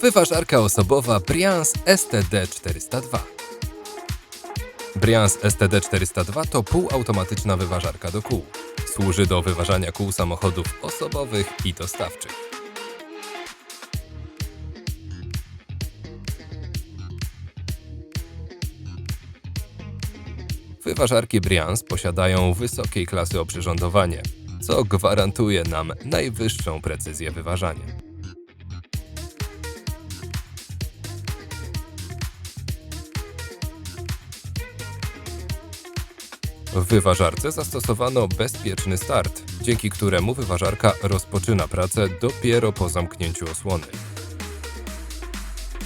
Wyważarka osobowa Brians STD402. Brians STD402 to półautomatyczna wyważarka do kół. Służy do wyważania kół samochodów osobowych i dostawczych. Wyważarki Brians posiadają wysokiej klasy oprzyrządowanie, co gwarantuje nam najwyższą precyzję wyważania. W wyważarce zastosowano bezpieczny start, dzięki któremu wyważarka rozpoczyna pracę dopiero po zamknięciu osłony.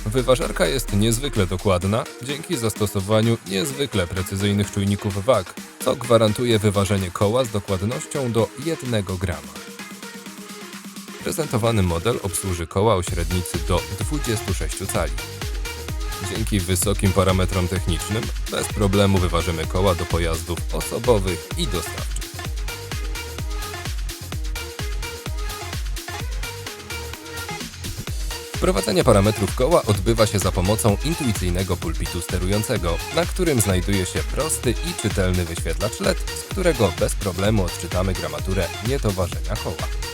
Wyważarka jest niezwykle dokładna dzięki zastosowaniu niezwykle precyzyjnych czujników wag, co gwarantuje wyważenie koła z dokładnością do 1 grama. Prezentowany model obsłuży koła o średnicy do 26 cali. Dzięki wysokim parametrom technicznym bez problemu wyważymy koła do pojazdów osobowych i dostawczych. Wprowadzenie parametrów koła odbywa się za pomocą intuicyjnego pulpitu sterującego, na którym znajduje się prosty i czytelny wyświetlacz LED, z którego bez problemu odczytamy gramaturę nietoważenia koła.